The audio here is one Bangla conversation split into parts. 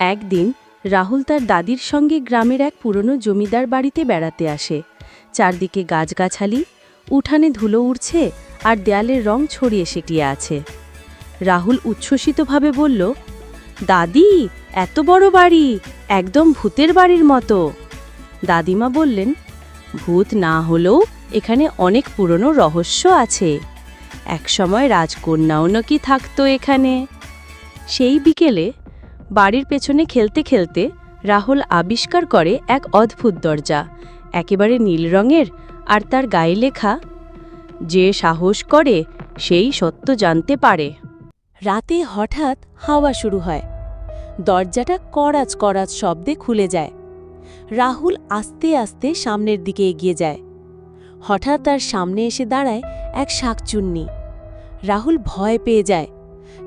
একদিন রাহুল তার দাদির সঙ্গে গ্রামের এক পুরনো জমিদার বাড়িতে বেড়াতে আসে। চারদিকে গাছগাছালি, উঠানে ধুলো উড়ছে আর দেয়ালের রং ছড়িয়ে ছিটিয়ে আছে। রাহুল উচ্ছ্বসিতভাবে বলল, দাদি, এত বড় বাড়ি, একদম ভূতের বাড়ির মতো। দাদিমা বললেন, ভূত না হলেও এখানে অনেক পুরনো রহস্য আছে। একসময় রাজকন্যাও নাকি থাকতো এখানে। সেই বিকেলে বাড়ির পেছনে খেলতে খেলতে রাহুল আবিষ্কার করে এক অদ্ভুত দরজা। একেবারে নীল রঙের আর তার গায়ে লেখা, যে সাহস করে, সেই সত্য জানতে পারে। রাতে হঠাৎ হাওয়া শুরু হয়। দরজাটা করাচ করাচ শব্দে খুলে যায়। রাহুল আস্তে আস্তে সামনের দিকে এগিয়ে যায়। হঠাৎ তার সামনে এসে দাঁড়ায় এক শাকচুন্নি। রাহুল ভয় পেয়ে যায়।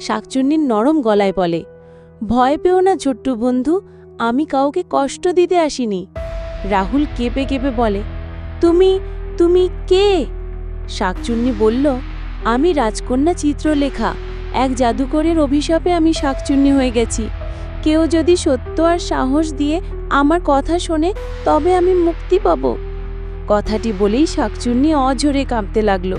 শাকচুন্নির নরম গলায় বলে ভয় পেও না, ছোট্ট বন্ধু, আমি কাউকে কষ্ট দিতে আসিনি। রাহুল কেঁপে কেঁপে বলে, তুমি তুমি কে? শাকচুন্নি বলল, আমি রাজকন্যা চিত্রলেখা। এক জাদুকরের অভিশাপে আমি শাকচুন্নি হয়ে গেছি। কেউ যদি সত্য আর সাহস দিয়ে আমার কথা শোনে, তবে আমি মুক্তি পাব। কথাটি বলেই শাকচুন্নি অঝরে কাঁপতে লাগল।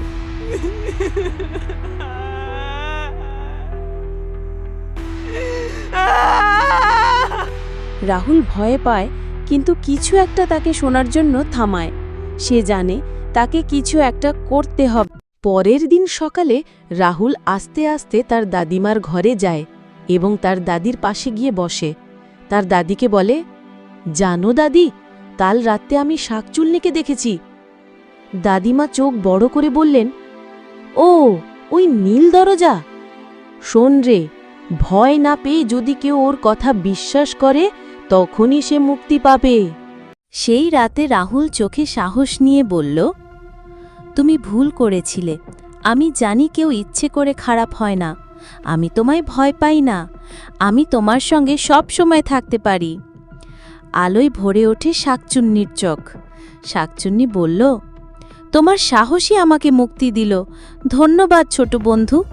রাহুল ভয়ে পায়, কিন্তু কিছু একটা তাকে শোনার জন্য থামায়। সে জানে তাকে কিছু একটা করতে হবে। পরের দিন সকালে রাহুল আস্তে আস্তে তার দাদিমার ঘরে যায় এবং তার দাদির পাশে গিয়ে বসে। তার দাদিকে বলে, জানো দাদি, কাল রাতে আমি শাকচুল্লিকে দেখেছি। দাদিমা চোখ বড় করে বললেন, ও, ওই নীল দরজা? শোন রে, ভয় না পেয়ে যদি কেউ ওর কথা বিশ্বাস করে তখনই সে মুক্তি পাবে। সেই রাতে রাহুল চোখে সাহস নিয়ে বলল, তুমি ভুল করেছিলে। আমি জানি কেউ ইচ্ছে করে খারাপ হয় না। আমি তোমায় ভয় পাই না। আমি তোমার সঙ্গে সব সময় থাকতে পারি আলোয় ভরে ওঠে শাকচুন্নির চোখ। শাকচুন্নি বলল, তোমার সাহসই আমাকে মুক্তি দিল। ধন্যবাদ ছোট বন্ধু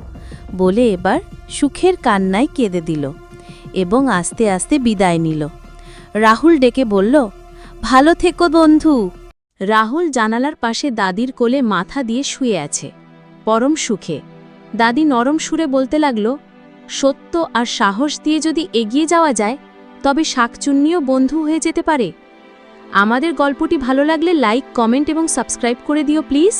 বলে এবার সুখের কান্নায় কেঁদে দিল এবং আস্তে আস্তে বিদায় নিল। রাহুল ডেকে বলল, ভালো থেকো বন্ধু। রাহুল জানালার পাশে দাদির কোলে মাথা দিয়ে শুয়ে আছে, পরম সুখে। দাদি নরম সুরে বলতে লাগল, সত্য আর সাহস দিয়ে যদি এগিয়ে যাওয়া যায়, তবে শাকচুন্নিও বন্ধু হয়ে যেতে পারে। আমাদের গল্পটি ভালো লাগলে লাইক, কমেন্ট এবং সাবস্ক্রাইব করে দিও প্লিজ।